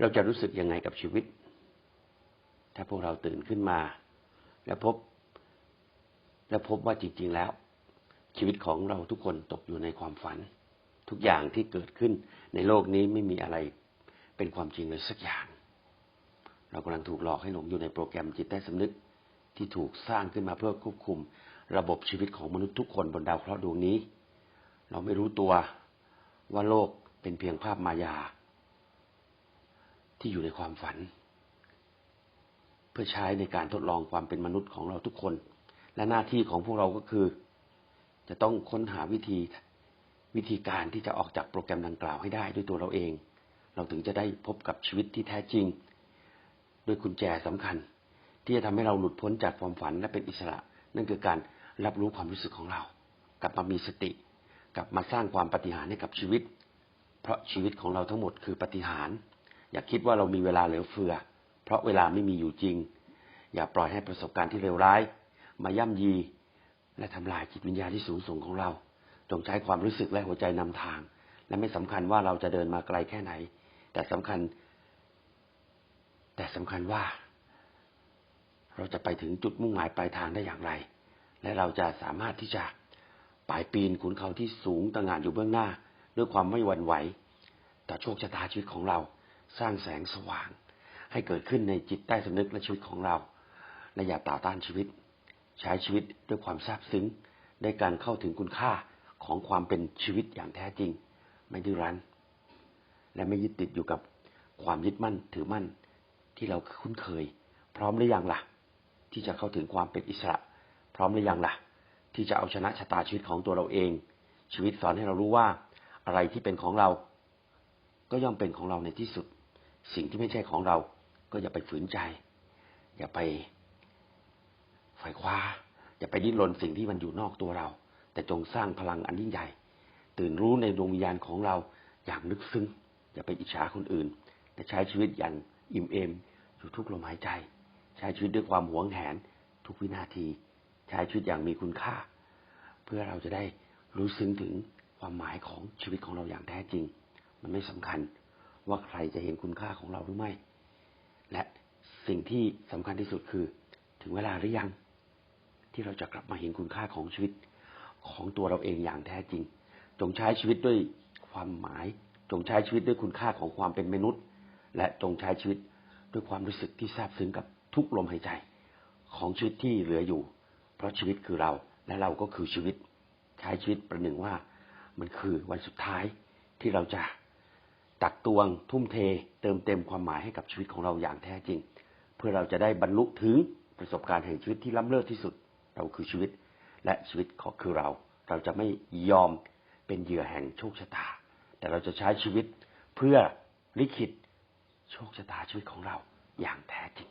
เราจะรู้สึกยังไงกับชีวิต ถ้าพวกเราตื่นขึ้นมา แล้วพบ แล้วพบว่าจริง ๆแล้ว ชีวิตของเราทุกคนตกอยู่ในความฝัน ทุกอย่างที่เกิดขึ้นในโลกนี้ไม่มีอะไรเป็นความจริงเลยสักอย่าง เรากำลังถูกหลอกให้หลงอยู่ในโปรแกรมจิตใต้สำนึกที่ถูกสร้างขึ้นมาเพื่อควบคุม ระบบชีวิตของมนุษย์ทุกคนบนดาวเคราะห์ดวงนี้ เราไม่รู้ตัวว่าโลกเป็นเพียงภาพมายา ที่อยู่ในความฝัน เพื่อใช้ในการทดลองความเป็นมนุษย์ของเราทุกคน และหน้าที่ของพวกเราก็คือ จะต้องค้นหาวิธีวิธีการที่จะออกจากโปรแกรมดังกล่าวให้ได้ด้วยตัวเราเอง เราถึงจะได้พบกับชีวิตที่แท้จริง โดยกุญแจสำคัญ ที่จะทำให้เราหลุดพ้นจากความฝันและเป็นอิสระ นั่นคือการรับรู้ความรู้สึกของเรา กลับมามีสติ กลับมาสร้างความปฏิหารให้กับชีวิต เพราะชีวิตของเราทั้งหมดคือปฏิหาร อย่าคิดว่าเรามีเวลาเหลือเฟือ เพราะเวลาไม่มีอยู่จริง อย่าปล่อยให้ประสบการณ์ที่เลวร้าย มาย่ำยี และทำลายจิตวิญญาณที่สูงส่งของเรา จงใช้ความรู้สึกและหัวใจนำทาง และไม่สำคัญว่าเราจะเดินมาไกลแค่ไหน แต่สำคัญ แต่สำคัญว่า เราจะไปถึงจุดมุ่งหมายปลายทางได้อย่างไร และเราจะสามารถที่จะป่ายปีนขุนเขาที่สูงตระหง่านอยู่เบื้องหน้า ด้วยความไม่หวั่นไหว ต่อโชคชะตาชีวิตของเรา สร้างแสงสว่าง ให้เกิดขึ้นในจิตใต้สำนึกและชีวิตของเรา และอย่าต่อต้านชีวิต ใช้ชีวิตด้วยความซาบซึ้งในการเข้าถึงคุณค่าของความเป็นชีวิตอย่างแท้จริง ไม่ดื้อรั้น และไม่ยึดติดอยู่กับความยึดมั่นถือมั่นที่เราคุ้นเคย พร้อมหรือยังล่ะ ที่จะเข้าถึงความเป็นอิสระ พร้อมหรือยังล่ะ ที่จะเอาชนะชะตาชีวิตของตัวเราเอง ชีวิตสอนให้เรารู้ว่า อะไรที่เป็นของเรา ก็ย่อมเป็นของเราในที่สุด สิ่งที่ไม่ใช่ของเรา ก็อย่าไปฝืนใจ อย่าไปไฝคว้า อย่าไปดิ้นรนสิ่งที่มันอยู่นอกตัวเรา แต่จงสร้างพลังอันยิ่งใหญ่ ตื่นรู้ในดวงวิญญาณของเราอย่างลึกซึ้ง อย่าไปอิจฉาคนอื่น แต่ใช้ชีวิตอย่างอิ่มเอมอยู่ทุกลมหายใจ ใช้ชีวิตด้วยความหวงแหนทุกวินาที ใช้ชีวิตอย่างมีคุณค่า เพื่อเราจะได้รู้ซึ้งถึงความหมายของชีวิตของเราอย่างแท้จริง มันไม่สำคัญ ว่าใครจะเห็นคุณค่าของเราหรือไม่ และสิ่งที่สำคัญที่สุดคือ ถึงเวลาหรือยัง ที่เราจะกลับมาเห็นคุณค่าของชีวิตของตัวเราเองอย่างแท้จริง จงใช้ชีวิตด้วยความหมาย จงใช้ชีวิตด้วยคุณค่าของความเป็นมนุษย์ และจงใช้ชีวิตด้วยความรู้สึกที่ซาบซึ้งกับทุกลมหายใจ ของชีวิตที่เหลืออยู่ เพราะชีวิตคือเราและเราก็คือชีวิต ใช้ชีวิตประหนึ่งว่า มันคือวันสุดท้ายที่เราจะ ตักตวงทุ่มเท เติมเต็มความหมายให้กับชีวิตของเราอย่างแท้จริง เพื่อเราจะได้บรรลุถึงประสบการณ์แห่งชีวิตที่ล้ำเลิศที่สุด เราคือชีวิตและชีวิตก็คือเรา เราจะไม่ยอมเป็นเหยื่อแห่งโชคชะตา แต่เราจะใช้ชีวิตเพื่อลิขิตโชคชะตาชีวิตของเราอย่างแท้จริง